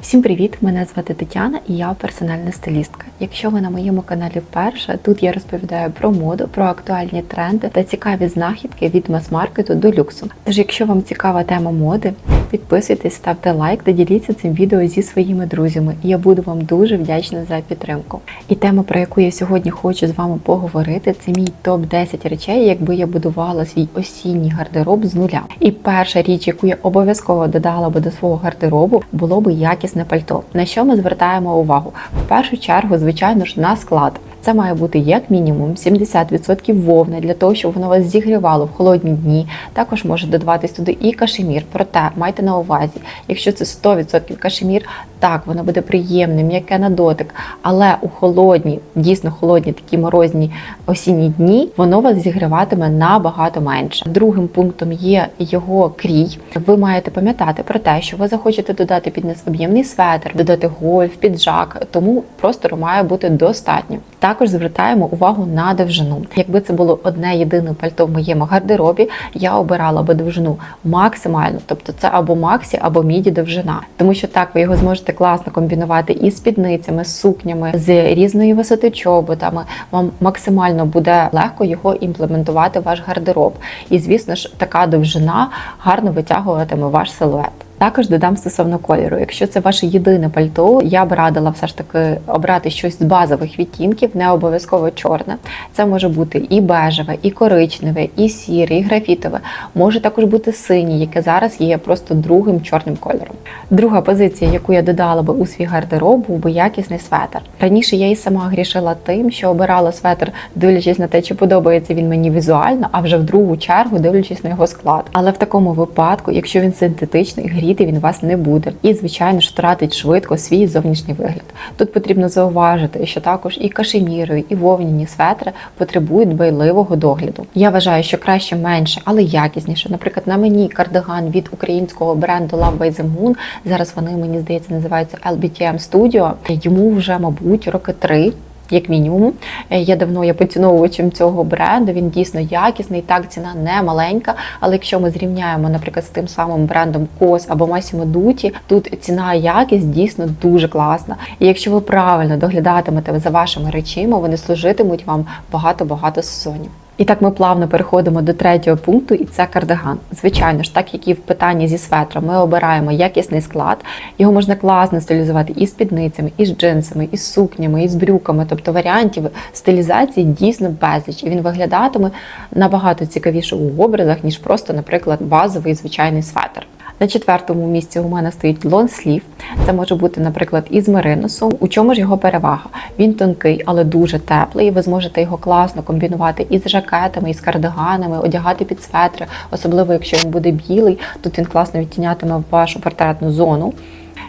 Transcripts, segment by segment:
Всім привіт! Мене звати Тетяна і я персональна стилістка. Якщо ви на моєму каналі вперше, тут я розповідаю про моду, про актуальні тренди та цікаві знахідки від мас-маркету до люксу. Тож, якщо вам цікава тема моди, підписуйтесь, ставте лайк та діліться цим відео зі своїми друзями. Я буду вам дуже вдячна за підтримку. І тема, про яку я сьогодні хочу з вами поговорити, це мій топ 10 речей, якби я будувала свій осінній гардероб з нуля. І перша річ, яку я обов'язково додала би до свого гардеробу, було би якісне пальто. На що ми звертаємо увагу? В першу чергу, звичайно ж, на склад. Це має бути як мінімум 70% вовни для того, щоб воно вас зігрівало в холодні дні. Також може додаватись туди і кашемір. Проте майте на увазі, якщо це 100% кашемір, так воно буде приємне, м'яке на дотик. Але у холодні, дійсно холодні, такі морозні осінні дні, воно вас зігріватиме набагато менше. Другим пунктом є його крій. Ви маєте пам'ятати про те, що ви захочете додати під низ об'ємний светр, додати гольф, піджак, тому простору має бути достатньо. Також звертаємо увагу на довжину. Якби це було одне єдине пальто в моєму гардеробі, я обирала би довжину максимально, тобто це або максі, або міді довжина, тому що так ви його зможете класно комбінувати із спідницями, з сукнями, з різної висоти чоботами. Вам максимально буде легко його імплементувати в ваш гардероб. І звісно ж, така довжина гарно витягуватиме ваш силует. Також додам стосовно кольору. Якщо це ваше єдине пальто, я б радила все ж таки обрати щось з базових відтінків, не обов'язково чорне. Це може бути і бежеве, і коричневе, і сіре, і графітове. Може також бути синій, яке зараз є просто другим чорним кольором. Друга позиція, яку я додала би у свій гардероб, був би якісний светр. Раніше я і сама грішила тим, що обирала светр, дивлячись на те, чи подобається він мені візуально, а вже в другу чергу дивлячись на його склад. Але в такому випадку, якщо він синтетичний, гріти він вас не буде. І, звичайно ж, втратить швидко свій зовнішній вигляд. Тут потрібно зауважити, що також і кашемірові, і вовняні светри потребують дбайливого догляду. Я вважаю, що краще менше, але якісніше. Наприклад, на мені кардиган від українського бренду Love by the Moon. Зараз вони, мені здається, називаються LBTM Studio. Йому вже, мабуть, роки три. Як мінімум, Е, я давно є поціновувачем цього бренду. Він дійсно якісний. Так, ціна не маленька. Але якщо ми зрівняємо, наприклад, з тим самим брендом Кос або Massimo Dutti, тут ціна і якість дійсно дуже класна. І якщо ви правильно доглядатимете за вашими речима, вони служитимуть вам багато-багато сезонів. І так ми плавно переходимо до третього пункту, і це кардиган. Звичайно ж, так як і в питанні зі светром, ми обираємо якісний склад. Його можна класно стилізувати і з підницями, і з джинсами, і з сукнями, і з брюками. Тобто варіантів стилізації дійсно безліч. І він виглядатиме набагато цікавіше у образах, ніж просто, наприклад, базовий звичайний светр. На четвертому місці у мене стоїть лонслів. Це може бути, наприклад, із мериносом. У чому ж його перевага? Він тонкий, але дуже теплий. Ви зможете його класно комбінувати із жакетами, із кардиганами, одягати під светри, особливо якщо він буде білий. Тут він класно відтінятиме вашу портретну зону.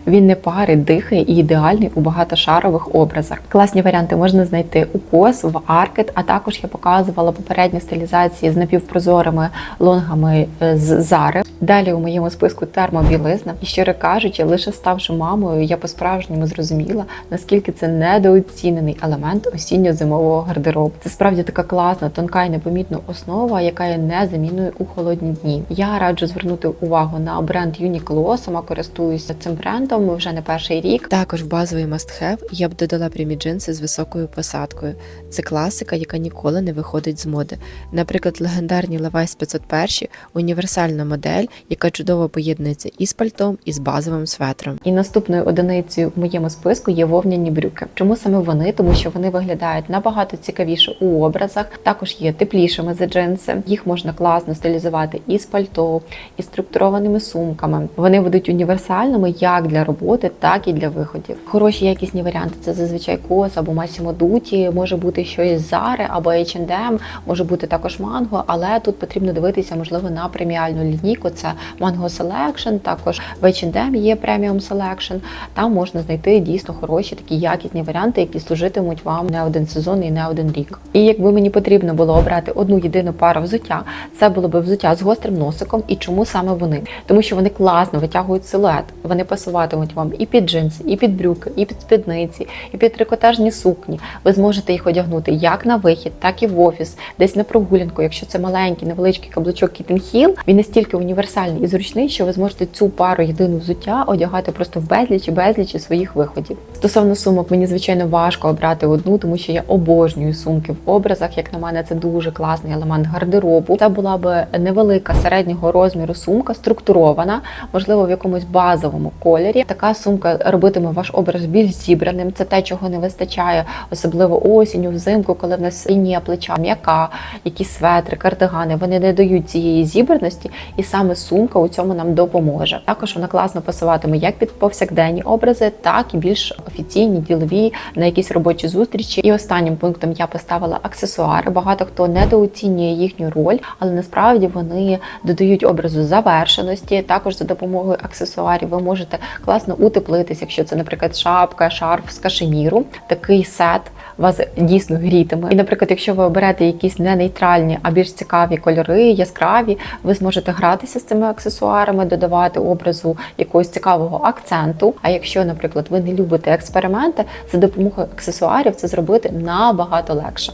Він не парить, дихає і ідеальний у багатошарових образах. Класні варіанти можна знайти у кос, в аркет, а також я показувала попередні стилізації з напівпрозорими лонгами е, з зари. Далі у моєму списку термобілизна. І щиро кажучи, лише ставши мамою, я по-справжньому зрозуміла, наскільки це недооцінений елемент осінньо-зимового гардеробу. Це справді така класна, тонка і непомітна основа, яка є незамінною у холодні дні. Я раджу звернути увагу на бренд Uniqlo, сама користуюся цим брендом вже не перший рік. Також в базовий must-have я б додала прямі джинси з високою посадкою. Це класика, яка ніколи не виходить з моди. Наприклад, легендарні Levi's 501 – універсальна модель, яка чудово поєднується і з пальтом, і з базовим светром. І наступною одиницею в моєму списку є вовняні брюки. Чому саме вони? Тому що вони виглядають набагато цікавіше у образах. Також є теплішими за джинси. Їх можна класно стилізувати і з пальто, і структурованими сумками. Вони будуть універсальними як для роботи, так і для виходів. Хороші якісні варіанти це зазвичай кос або Massimo Dutti, може бути щось з Zara або H&M, може бути також манго, але тут потрібно дивитися, можливо, на преміальну лінійку. Це Mango Selection, також в H&M є Premium Selection. Там можна знайти дійсно хороші такі якісні варіанти, які служитимуть вам не один сезон і не один рік. І якби мені потрібно було обрати одну єдину пару взуття, це було би взуття з гострим носиком. І чому саме вони? Тому що вони класно витягують силует, вони пасуватимуть пасуватимуть вам і під джинси, і під брюки, і під спідниці, і під трикотажні сукні. Ви зможете їх одягнути як на вихід, так і в офіс, десь на прогулянку. Якщо це маленький, невеличкий каблучок Heel, він настільки універсальний і зручний, що ви зможете цю пару єдину взуття одягати просто в безліч і безлічі своїх виходів. Стосовно сумок, мені звичайно важко обрати одну, тому що я обожнюю сумки в образах. Як на мене, це дуже класний елемент гардеробу. Це була би невелика середнього розміру сумка, структурована, можливо, в якомусь базовому кольорі. Така сумка робитиме ваш образ більш зібраним. Це те, чого не вистачає, особливо осінню, взимку, коли в нас лінія плеча м'яка, якісь светри, кардигани. Вони не дають цієї зібраності, і саме сумка у цьому нам допоможе. Також вона класно пасуватиме як під повсякденні образи, так і більш офіційні, ділові на якісь робочі зустрічі. І останнім пунктом я поставила аксесуари. Багато хто недооцінює їхню роль, але насправді вони додають образу завершеності. Також за допомогою аксесуарів ви можете класно утеплитись, якщо це, наприклад, шапка, шарф з кашеміру. Такий сет вас дійсно грітиме. І, наприклад, якщо ви оберете якісь не нейтральні, а більш цікаві кольори, яскраві, ви зможете гратися з цими аксесуарами, додавати образу якогось цікавого акценту. А якщо, наприклад, ви не любите експерименти, за допомогою аксесуарів це зробити набагато легше.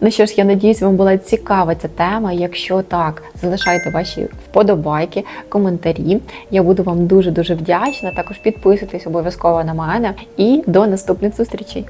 Ну що ж, я надіюсь, вам була цікава ця тема. Якщо так, залишайте ваші вподобайки, коментарі. Я буду вам дуже дуже вдячна. Також підписуйтесь обов'язково на мене і до наступних зустрічей.